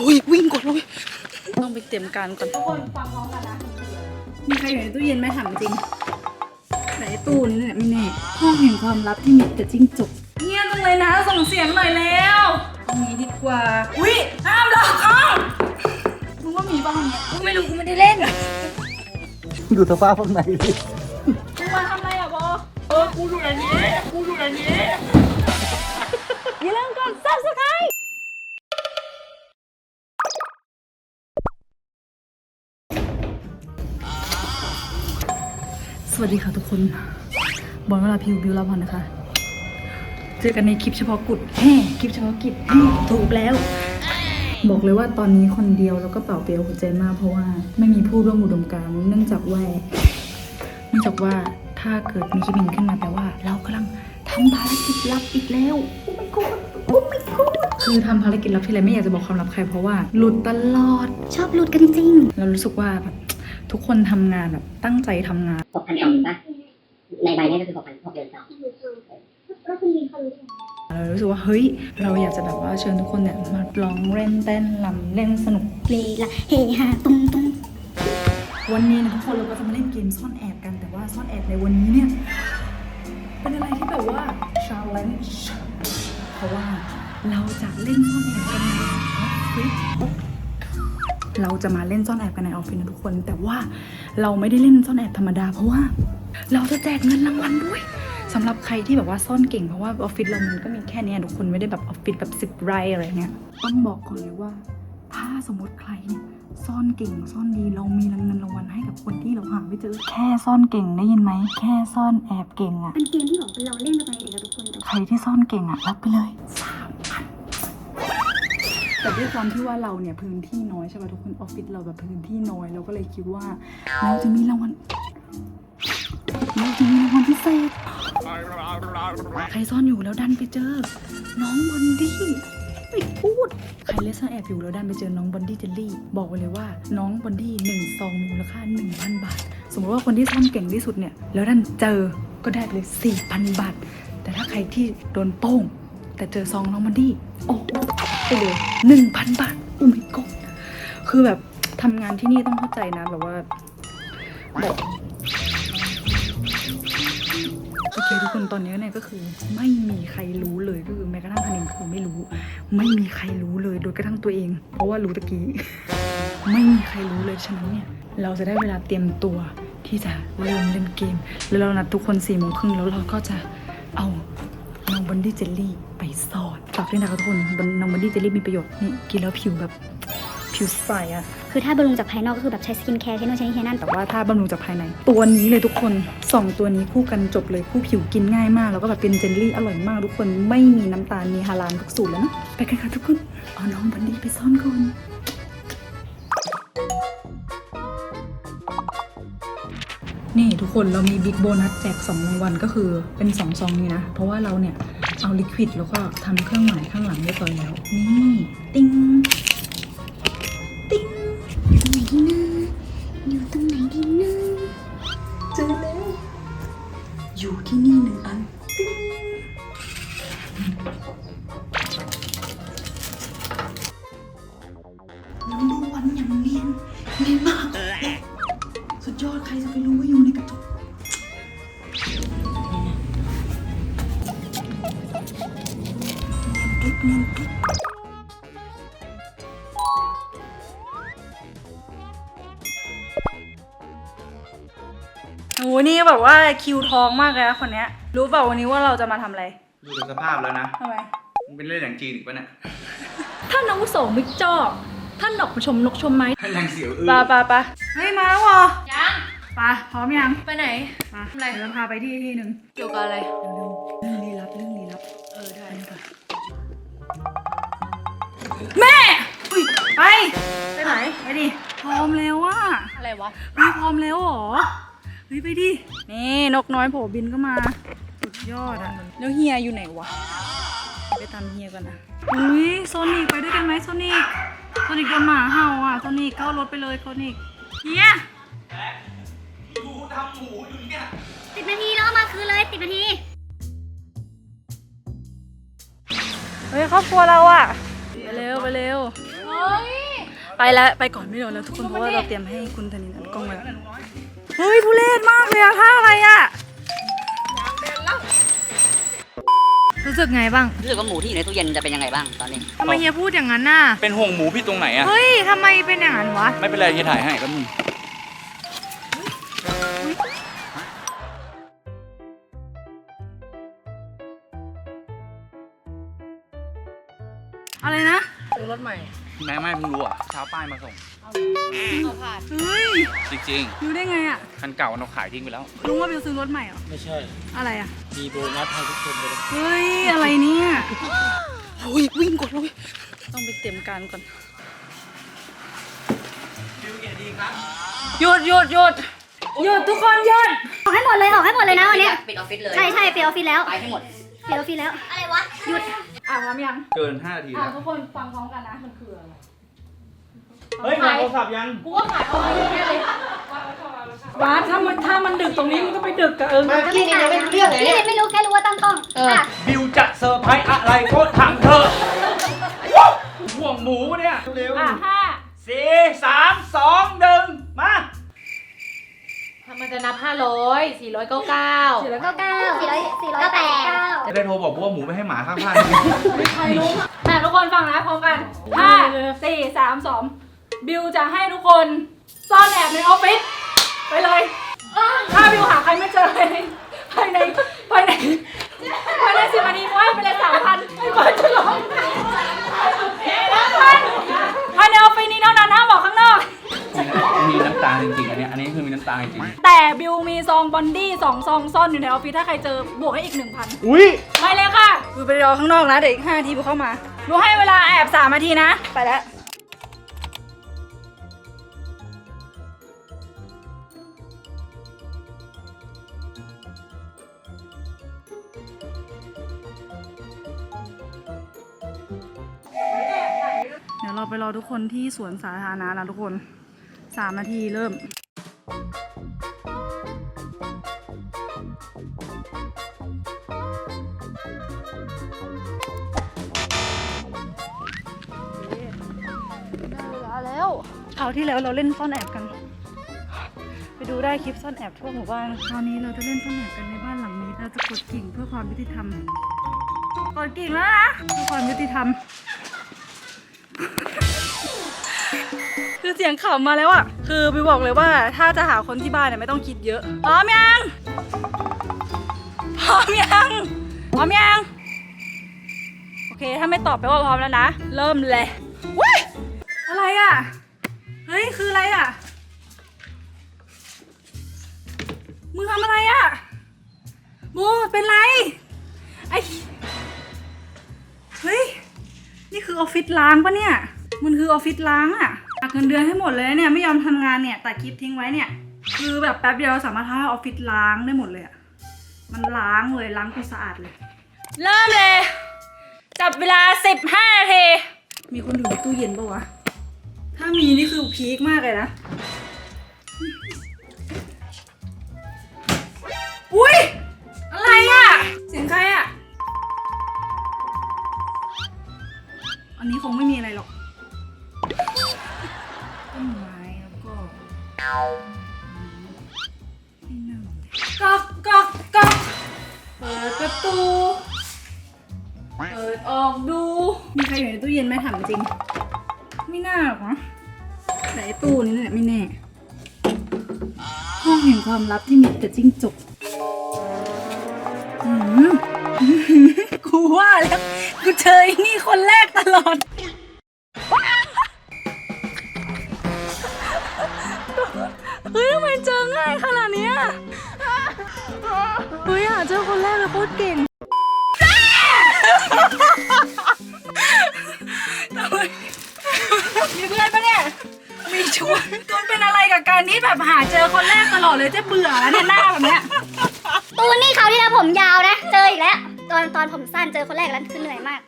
อุ้ยวิ่งก่อนเลยต้องไปเตรียมการก่อนทุกคนฟังพร้อมกันนะมีใครอยู่ในตู้เย็นไหมถามจริงไหนตู้นี่แหละไม่แน่ห้องแห่งความลับที่มีแต่จิ้งจกเงียบจังเลยนะส่งเสียงหน่อยแล้วเอางี้ดีกว่าอุ้ยห้ามหลอกห้องมึงว่ามีบ้างเนี่ยกูไม่รู้กูไม่ได้เล่นดูสภาพข้างในดิมึงมาทำอะไรอะบอเออกูอยู่ในนี้กูอยู่ในนี้ วัสดีค่ะทุกคน บอลเวลาพิวบิวลาพรนะคะ เจอกันในคลิปเฉพาะกุดแฮ่คลิปเฉพาะกิจแฮ่ถูกแล้ว บอกเลยว่าตอนนี้คนเดียวแล้วก็เป่าเปลี่ยวหัวใจมากเพราะว่าไม่มีผู้ร่วมอุดมการณ์เนื่องจากว่าเนื่องจากว่าถ้าเกิดมีคลิปนี้ขึ้นมาแปลว่า เรากำลังทำภารกิจลับอีกแล้ว โอ้ my god โอ้ my god คือทำภารกิจลับที่ไรไม่อยากจะบอกความลับใครเพราะว่า หลุดตลอด ชอบหลุดกันจริง เรารู้สึกว่าแบบ ทุกคนทำงานแบบตั้งใจทำงาน หกพันสองป่ะ ในใบนี้ก็คือหกพันหกเดือนสองเรารู้สึกว่าเฮ้ย เราอยากจะแบบว่าเชิญทุกคนเนี่ยมาร้องเล่นเต้นลำเล่นสนุกๆเลยละเฮฮาตุ้งตุ้ง วันนี้นะทุกคนเราก็จะมาเล่นเกมซ่อนแอบกันแต่ว่าซ่อนแอบในวันนี้เนี่ย เป็นอะไรที่แบบว่า challenge เพราะว่าเราจะเล่นซ่อนแอบกันในออฟฟิศ เราจะมาเล่นซ่อนแอบกันในออฟฟิศนะทุกคน แต่ว่าเราไม่ได้เล่นซ่อนแอบธรรมดาเพราะว่า เราจะแจกเงินรางวัลด้วยสำหรับใครที่แบบว่าซ่อนเก่งเพราะว่าออฟฟิศเรามันก็มีแค่เนี้ยทุกคนไม่ได้แบบออฟฟิศแบบสิบไร่อะไรเงี้ยต้องบอกก่อนเลยว่า ถ้าสมมติใครเนี่ยซ่อนเก่งซ่อนดีเรามีรางเงินรางวัลให้กับคนที่เราหาไม่เจอแค่ซ่อนเก่งได้ยินไหมแค่ซ่อนแอบเก่งอะเป็นเกมที่แบบเราเล่นกันไปเด็กๆทุกคนแต่ใครที่ซ่อนเก่งอะรับไปเลยสามพัน แต่ด้วยความที่ว่าเราเนี่ยพื้นที่น้อยใช่ป่ะทุกคนออฟฟิศเราแบบพื้นที่น้อยเราก็เลยคิดว่าเราจะมีรางวัลเราจะมีรางวัลพิเศษใครซ่อนอยู่แล้วดันไปเจอ น้องบอนดี้ไม่พูดใครเล่นซ่อนแอบอยู่แล้วดันไปเจอน้องบอนดี้เจลลี่ บอกไว้เลยว่าน้องบอนดี้หนึ่งซองมีมูลค่า1,000บาท สมมติว่าคนที่ซ่อนเก่งที่สุดเนี่ย แล้วดันเจอก็ได้ไปเลย4,000บาท แต่ถ้าใครที่โดนโป้งแต่เจอซองน้องบอนดี้โอ้ ไปเลย1,000บาทโอ้ my god คือแบบทำงานที่นี่ต้องเข้าใจนะแบบว่าแบบโอเคทุกคนตอนนี้เนี่ยก็คือไม่มีใครรู้เลยก็คือแม้กระทั่งพันเองคือไม่รู้ ไม่มีใครรู้เลยโดยกระทั่งตัวเอง เพราะว่ารู้ตะกี้ ไม่มีใครรู้เลยฉะนั้นเนี่ย เราจะได้เวลาเตรียมตัวที่จะเริ่มเล่นเกม แล้วเรานัดทุกคนสี่โมงครึ่งแล้วเราก็จะเอา น้องบอนดี้เจลลี่ไปสอดฝากด้วยนะคะทุกคนน้องบอนดี้เจลลี่มีประโยชน์นี่กินแล้วผิวแบบผิวใสอะคือถ้าบำรุงจากภายนอกก็คือแบบใช้สกินแคร์ใช้นู่นใช้นี่ใช้นั่นแต่ว่าถ้าบำรุงจากภายใน ตัวนี้เลยทุกคนสองตัวนี้คู่กันจบเลยคู่ผิวกินง่ายมาก แล้วก็แบบเป็นเจลลี่อร่อยมากทุกคนไม่มีน้ำตาลมีฮาลาลทุกสูตรแล้วนะไปกันค่ะทุกคนเอาน้องบันดี้ไปซ่อนก่อน นี่ทุกคนเรามีบิ๊กโบนัสแจก2รางวัลก็คือเป็น2ซองนี้นะ เพราะว่าเราเนี่ย เอาลิควิดแล้วก็ทำเครื่องหมายข้างหลังเรียบร้อยแล้ว นี่ ติ้งติ้ง โอ้นี่แบบว่าคิวทองมากเลยนะคนเนี้ย รู้เปล่าวันนี้ว่าเราจะมาทำอะไรดูจากสภาพแล้วนะทำไม มึงเป็นเรื่องอย่างจีนอีกปะเนี่ยท่านอาวุโสมิกจอท่านดอกประชมนกชมไม้ให้นางเสียวอื้อปะปะปะเฮ้ยมาแล้วเหรอยัง ปะพร้อมยังไปไหน มาอะไร เดี๋ยวเราพาไปที่ที่หนึ่งเกี่ยวกับอะไร เรื่องลี้ลับเรื่องลี้ลับเออได้ไปแม่อุ๊ยไป ไปไหน ไปดิพร้อมแล้วอะอะไรวะเฮ้ยพร้อมแล้วเหรอเฮ้ยไปดิ นี่นกน้อยโผบินก็มา สุดยอดอะ แล้วเฮียอยู่ไหนวะ ไปตามเฮียก่อนนะอุ้ยโซนิกไปด้วยกันไหมโซนิกโซนิกโดนหมาเห่าอะโซนิกเข้ารถไปเลยโซนิกเฮียสิบนาทีแล้วเอามาคืนเลยสิบนาทีเฮ้ยครอบครัวเราอะ ไปเร็วไปเร็ว เฮ้ย ไปแล้วไปก่อนไม่รอแล้วทุกคนเพราะว่าเราเตรียมให้คุณธนินอัดกล้องไว้แล้ว เฮ้ยทุเรศมากเลยอะท่าอะไรอะรู้สึกไงบ้างรู้สึกว่าหมูที่อยู่ในตู้เย็นจะเป็นยังไงบ้างตอนนี้ทำไมเฮียพูดอย่างนั้นน่ะ เป็นห่วงหมูพี่ตรงไหนอะเฮ้ยทำไมเป็นอย่างนั้นวะ ไม่เป็นไรที่ถ่ายให้แป๊บนึงอะไรนะ แม่ไม่เพิ่งรู้อะเช้าป้ายมาส่งเฮ้ยจริงรู้ได้ไงอะๆ คันเก่าเราขายทิ้งไปแล้วรู้ว่าบิวซื้อรถใหม่เหรอ ไม่ใช่ อะไรอะมีโบนัสให้ทุกคนเลยเฮ้ย อะไรเนี่ยอุ้ยวิ่งก่อนเลยต้องไปเตรียมการก่อนหยุดหยุดหยุดหยุดทุกคนหยุดออกให้หมดเลยออกให้หมดเลยนะวันนี้ปิดออฟฟิศเลย ใช่ใช่ปิดออฟฟิศแล้วไปให้หมดปิดออฟฟิศแล้ว อะไรวะ หยุด อะพร้อมยังเกิน5นาทีอะแล้วทุกคนฟังพร้อมกันนะมันคืออะไรเฮ้ยมาโทรศัพท์ยัง กูก็ขายเอาไว้แค่เลยบาสถ้ามันถ้ามันดึกตรงนี้มันก็ไปดึกกับเอิงพี่ยังไม่รู้เรื่องเลยพี่ไม่รู้แค่รู้ว่าตั้งกล้องอะบิวจะเซอร์ไพรส์อะไรก็ทำเถอะห่วงหมูเนี่ย เร็วอะห้าสี่สามสองหนึ่งมาถ้า มันจะนับ500 499สี่ร้อยเก้าเก้าสี่ร้อยสี่ร้อยแปดเก้าจะได้โทรบอกว่าหมูไม่ให้หมาข้างบ้านใครรู้อะทุกคนฟังนะพร้อมกันห้าสี่สามสองบิวจะให้ทุกคนซ่อนแอบในออฟฟิศไปเลยถ้าบิวหาใครไม่เจอภายในภายในภายในสิบนาทีว่าไปเลยสามพันไม่ควรจะลงสามพันภายในออฟฟิศนี้เท่านั้นห้ามบอกข้างนอก มีน้ำตาจริงๆอันเนี้ยอันนี้คือมีน้ำตาจริงแต่บิวมีซองบอนดี้สองซองซ่อนอยู่ในออฟฟิศถ้าใครเจอบวกให้อีกหนึ่งพันอุ้ยไปเลยค่ะบิวไปรอข้างนอกนะเดี๋ยวอีกห้านาทีบิวเข้ามาบิวให้เวลาแอบสามนาทีนะ ไปแล้วเดี๋ยวเราไปรอทุกคนที่สวนสาธารณะแล้วทุกคน สามนาทีเริ่ม ได้เวลาแล้วคราวที่แล้วเราเล่นซ่อนแอบกัน ไปดูได้คลิปซ่อนแอบทั่วหมู่บ้านคราวนี้เราจะเล่นซ่อนแอบกันในบ้านหลังนี้ เราจะกดกิ่งเพื่อความยุติธรรม กดกิ่งแล้วนะเพื่อความยุติธรรมคือ เสียงขำมาแล้วอะคือบิวบอกเลยว่าถ้าจะหาคนที่บ้านเนี่ยไม่ต้องคิดเยอะพร้อมยังพร้อมยังพร้อมยังโอเคถ้าไม่ตอบไปลว่าพร้อมแล้วนะ เริ่มเลยว้ยอะไรอะเฮ้ยคืออะไรอะมึงทำอะไรอะบูเป็นไรไอเฮ้ยนี่คือออฟฟิศล้างปะเนี่ย มันคือออฟฟิศล้างอะ เงินเดือนให้หมดเลยเนี่ยไม่ยอมทำงานเนี่ยตัดคลิปทิ้งไว้เนี่ย คือแบบแป๊บเดียวสามารถทำให้ออฟฟิศล้างได้หมดเลยอะมันล้างเลยล้างกูสะอาดเลย เริ่มเลย จับเวลา 15นาทีมีคนอยู่ในตู้เย็นปะวะ ถ้ามีนี่คือพีคมากเลยนะ อุ้ยอะไรอะเสียงใครอะอันนี้คงไม่มีอะไรหรอก ก๊อกก๊อกก๊อกเปิดประตู เปิดออกดู มีใครอยู่ในตู้เย็นไหมถามจริง ไม่น่าหรอกนะแต่อ้ตู้นี้เนี่ยไม่แน่ ห้องแห่งความลับที่มีแต่จิ้งจกอืมกูว่าแล้ว กูเจอไอ้นี่คนแรกตลอด เฮ้ยทำไมเจอง่ายขนาดเนี้ยเฮ้ยหาเจอคนแรกเลยโคตรเก่งทำไมมีเพื่อนปะเนี่ย มีชวนตูนเป็นอะไรกับการที่แบบหาเจอคนแรกตลอดเลยเจะเบื่อแล้วเนี่ยหน้าแบบเนี้ยตูนนี่เขาวที่แล้วผมยาวนะ เจออีกแล้ว ตอนตอนผมสั้นเจอคนแรกแล้วคือเหนื่อยมาก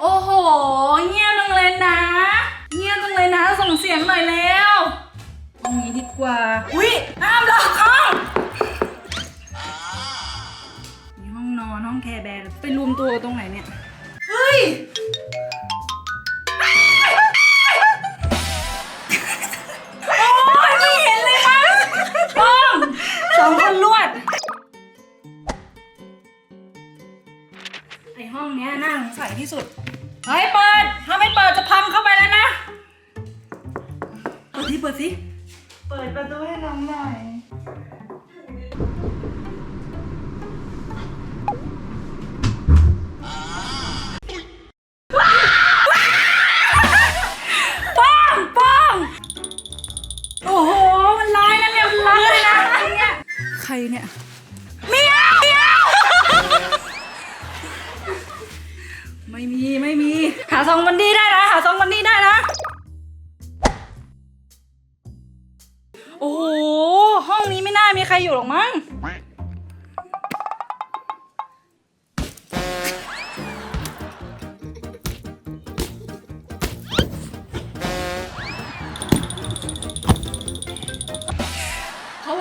โอ้โห เงียบจังเลยนะ เงียบจังเลยนะ ส่งเสียงหน่อยแล้วตรงนี้ดีกว่า อุ้ยห้ามล็อกห้องมีห้องนอนห้องแคร์แบร์ไปรวมตัวตรงไหนเนี่ย เฮ้ย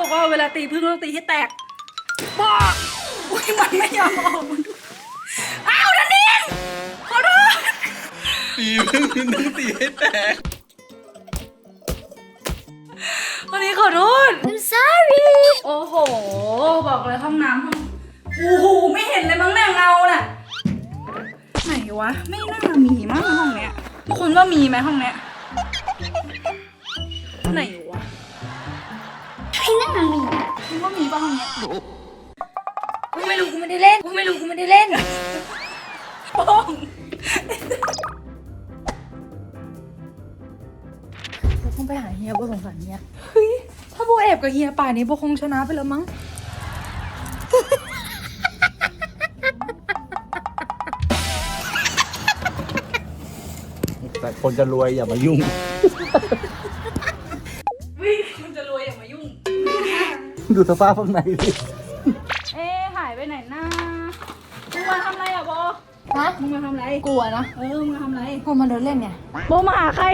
บอกว่าเวลาตีพึ่งต้องตีให้แตกบ้าอุ้ยมันไม่ยอมออกมันอ้าวนันนินขอโทษตีพึ่งนึงตีให้แตกวันนี้ขอโทษ I'm sorry โอ้โห บอกเลยห้องน้ำห้องโอ้โหไม่เห็นเลยมั้งเนี่ยเงาน่ะไหนวะ ไม่น่ามีมั้งห้องเนี้ยทุกคนว่ามีไหมห้องเนี้ยไหนวะไม่น่ามีคิดว่ามีป่ะห้องเนี้ยกูไม่รู้กูไม่ได้เล่นกูไม่รู้กูไม่ได้เล่นป้องเราต้องไปหาเฮียโบสงสารเฮียเฮ้ยถ้าโบแอบกับเฮียป่านนี้โบคงชนะไปแล้วมั้งแต่คนจะรวยอย่ามายุ่ง ดูสภาพข้างในดิเอ๊ะหายไปไหนนะมึงมาทำอะไรอะโบฮะมึงมาทำอะไร กลัวนะ เออ มึงมาทำอะไรพอมาเดินเล่นเนี่ยโบมาหาใคร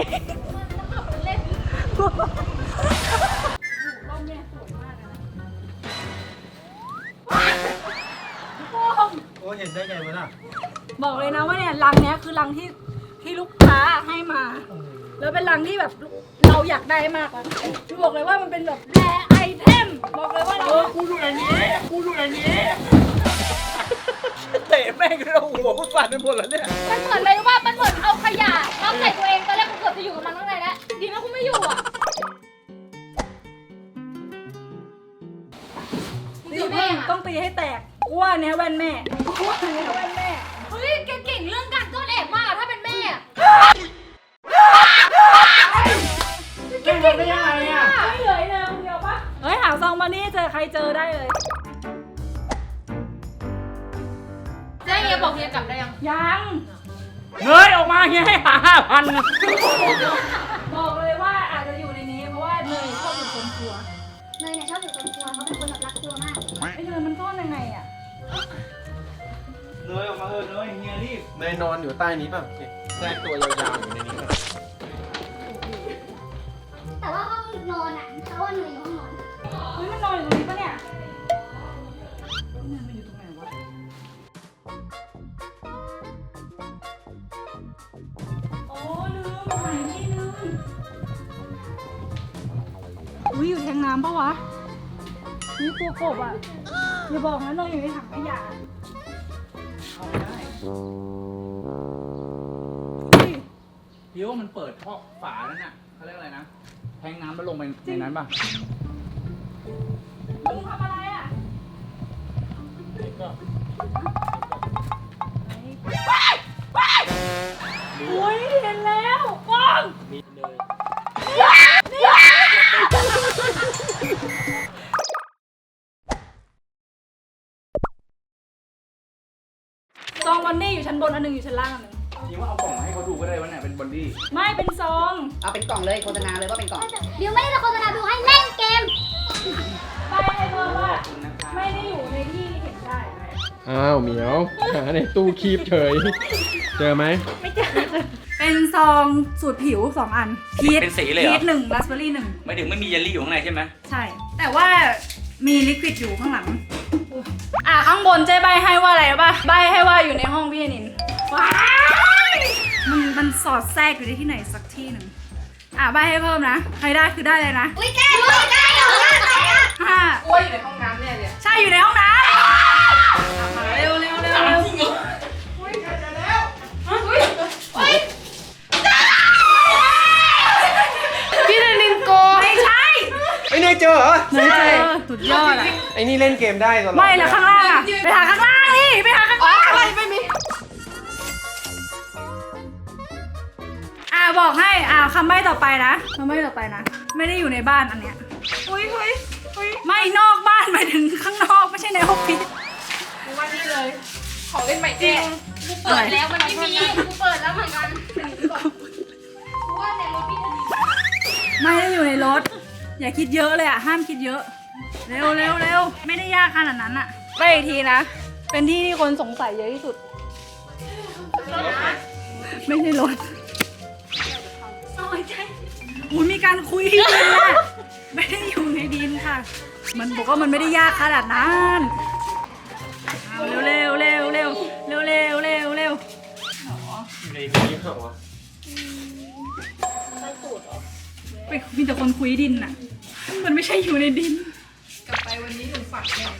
โอ้เห็นได้ไงวะน่ะบอกเลยนะว่าเนี่ยรังเนี้ยคือรังที่ที่ลูกค้าให้มา แล้วเป็นรังที่แบบเราอยากได้มากอะคือบอกเลยว่ามันเป็นแบบแรไอเทม บอกเลยว่าเรากูดูอย่างนี้ กูดูอย่างนี้ เตะแม่งแล้วหัวกูสั่นไปหมดแล้วเนี่ย มันเหมือนเลยว่ามันเหมือนเอาขยะเอาใส่ตัวเองตอนแรกกูเกือบจะอยู่กับมันข้างในแล้วดีนะกูไม่อยู่อะมึงตีอยู่แม่แม่งอะต้องตีให้แตกกูว่าเนี้ยแว่นแม่กูว่าเนี้ยแว่นแม่ เฮ้ยแกเก่งเรื่องการต้อนแอบมากอะถ้าเป็นแม่อะ แม่งทำได้ยังไงอะไม่เหลือเลยคนเดียวปะเฮ้ยหาซองมานี่เจอใครเจอได้เลย เจ๊เฮียบอกเฮียกลับได้ยัง ยังเงยออกมาเฮียให้หาห้าพันบอกเลยว่าอาจจะอยู่ในนี้เพราะว่าเนยชอบอยู่คนครัวเนยเนี่ยชอบอยู่คนครัวเขาเป็นคนแบบรักครัวมากไอ้เนยมันซ่อนยังไงอะเนยออกมาเออเนยเฮียรีบเนยนอนอยู่ใต้นี้ป่ะเนี่ยแทรกตัวยาวๆอยู่ในนี้ อนอะเขาว่าเนยอยู่ห้องนอนเฮ้ยมันนอนอยู่ตรงนี้ปะเนี่ยเนยมันอยู่ตรงไหนวะโอ้ลืมหายที่ลืมอุ้ยอยู่แทงน้ำปะวะนี่ตัวกบอะอย่าบอกนะเนยอยู่ในถังขยะเอาไม่ได้เฮ้ยพี่ว่ามันเปิดท่อฝานั่นน่ะเขาเรียกอะไรนะแทงน้ำแล้วลงไปในนั้นป่ะลุงทำอะไรอะอุ้ยเห็นแล้วกล้องซองวันนี้อยู่ชั้นบนอันหนึ่งอยู่ชั้นล่างอันหนึ่ง พี่ว่าเอากล่องมาให้เขาดูก็ได้ว่าเนี่ยเป็นบอนดี้ไม่เป็นซอง เอาเป็นกล่องเลยโฆษณาเลยว่าเป็นกล่องบิวไม่ได้จะโฆษณาบิวให้เล่นเกม ไปให้เพิ่มว่า ไม่ได้อยู่ในที่เห็นได้ อ้าวเหมียวหาในตู้คีบเฉย เจอไหมเป็นซองสูตรผิวสองอันพีชเป็นสีเลยเหรพีอชหนึ่งราสเบอร์รี่หนึ่งไม่ถึงไม่มีเยลลี่อยู่ข้างในใช่ไหมใช่ แต่ว่ามีลิควิดอยู่ข้างหลัง อะข้างบนเจ๊ใบให้ว่าอะไรป่ะใบให้ว่าอยู่ในห้องพี่นินว้าย มันมันสอดแทรกอยู่ในที่ไหนสักที่หนึ่งอะใบให้เพิ่มนะ ใครได้คือได้เลยนะอุ้ยแกรู้ได้เหรอห้าอ้วยอยู่ในห้องน้ำเนี่ยเลยใช่อยู่ในห้องน้ำมาเร็วเร็วเร็วเร็วพี่เดนินโกไม่ใช่ไอ้เนยเจอเหรอ ไม่ใช่สุดยอดอะไอ้นี่เล่นเกมได้ตลอดไม่แล้วข้างล่างอะไปหาข้างล่างนี่ไปหา บอกให้อ่าคำใบ้ต่อไปนะคำใบ้ต่อไปนะ ไม่ได้อยู่ในบ้านอันเนี้ยอุ้ยอุ้ยอุ้ยไม่นอกบ้านหมายถึงข้างนอกไม่ใช่ในออฟฟิศกูว่านี่เลย ของเล่นใหม่จริงกูเปิดแล้วมันไม่มีกูเปิดแล้วเหมือนกันกูว่าในรถพี่เดนินไม่ได้อยู่ในรถ อย่าคิดเยอะเลยอะห้ามคิดเยอะ เร็วเร็วเร็วไม่ได้ยากขนาดนั้นอะไปอีกทีนะ เป็นที่ที่คนสงสัยเยอะที่สุด ไม่ใช่รถซอ ยใจอุ้ยมีการคุยที่ดินอะไม่ได้อยู่ในดินค่ะ มันบอกว่ามันไม่ได้ยากขนาดนั้นเอาเร็วเร็วเร็วเร็วเร็วเร็วเร็วในนี้เหรอวะไปมีแต่คนคุยดินน่ะ มันไม่ใช่อยู่ในดิน กลับไปวันนี้ถึงฝันเนี่ย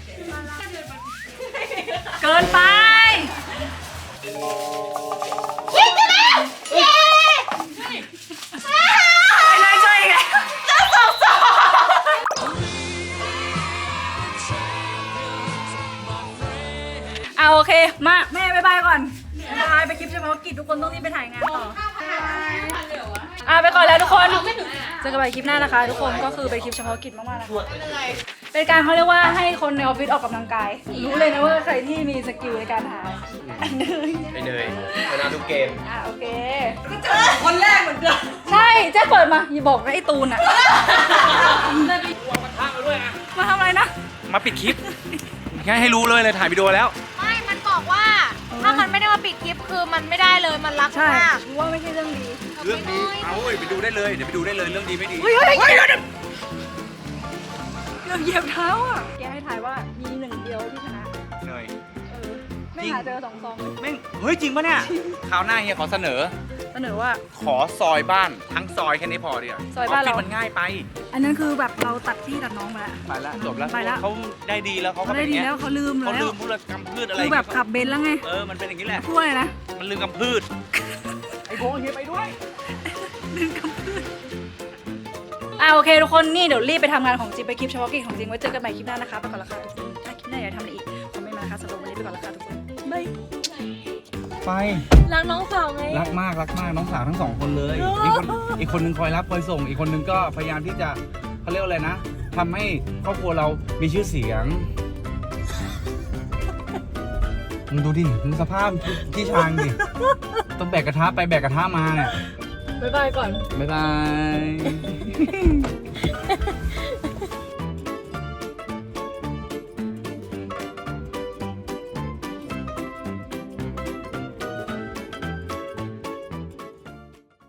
เกินไปไป ทุกคนต้องรีบไปถ่ายงานต่ออะไปก่อนแล้วทุกคนเจอกันใหม่คลิปหน้านะคะ ทุกคนก็คือเป็นคลิปเฉพาะกิจมากๆนะคะเป็นการเขาเรียกว่าให้คนในออฟฟิศออกกำลังกาย รู้เลยนะว่าใครที่มีสกิลในการหาอันเนยไอ้เนยชนะทุกเกมอะโอเคก็เจอคนแรกเหมือนเดิมใช่เจ๊เปิดมาอย่าบอกนะไอ้ตูนอะมาทำอะไรนะ มาปิดคลิปแค่ให้รู้เลยเลยถ่ายวิดีโอแล้ว ไม่ มันบอกว่า ถ้ามันไม่ได้มาปิดคลิปคือมันไม่ได้เลยมันรักใช่มากรู้ว่าไม่ใช่เรื่องดีเรื่องดีเอาเว้ยไปดูได้เลยเดี๋ยวไปดูได้เลยเรื่องดีไม่ดีเฮ้ยเฮ้ยเดี๋ยวเกือบเหยียบเท้าอะแกให้ถ่ายว่ามีหนึ่งเดียวที่ชนะเนยเออ ไม่หาเจอสองซองเลยแม่งเฮ้ย จริงปะเนี่ยคราวหน้าเฮียขอเสนอ เสนอว่า ขอซอยบ้านทั้งซอยแค่นี้พอดีกว่าซอยบ้านเรา ฟิศมันง่ายไป อันนั้นคือแบบเราตัดพี่ตัดน้องไปแล้ว ไปแล้วจบแล้วไปแล้วเขาได้ดีแล้วเขาก็เขาเป็ได้นอดีย่างเงี้ยแล้วเขาลืมเขาแล้ลืวมพูดกำพืชอะไรคือแบบขับเบนซ์แล้วไงเออ มันเป็นอย่างนี้แหละ พูดอะไรนะมันลืมกำพืช ไอ้โบเฮียไปด้วย อ่าโอเคทุกคนนี่เดี๋ยวรีบไปทำงานของจริงไปคลิปเฉพาะกิจของจริงไว้เจอกันใหม่คลิปหน้านะคะไปก่อนละค่ะ ไป รักน้องสาวไง รักมากรักมากน้องสาวทั้งสองคนเลยอีกคนอีกคนนึงคอยรับคอยส่ง อีกคนนึงก็พยายามที่จะเขาเรียกว่าอะไรนะทำให้ครอบครัวเรามีชื่อเสียงมึงดูดิมึงสภาพที่ชางดิต้องแบกกระทะไปแบกกระทะมาเนี่ยบ๊ายบายก่อน บ๊ายบาย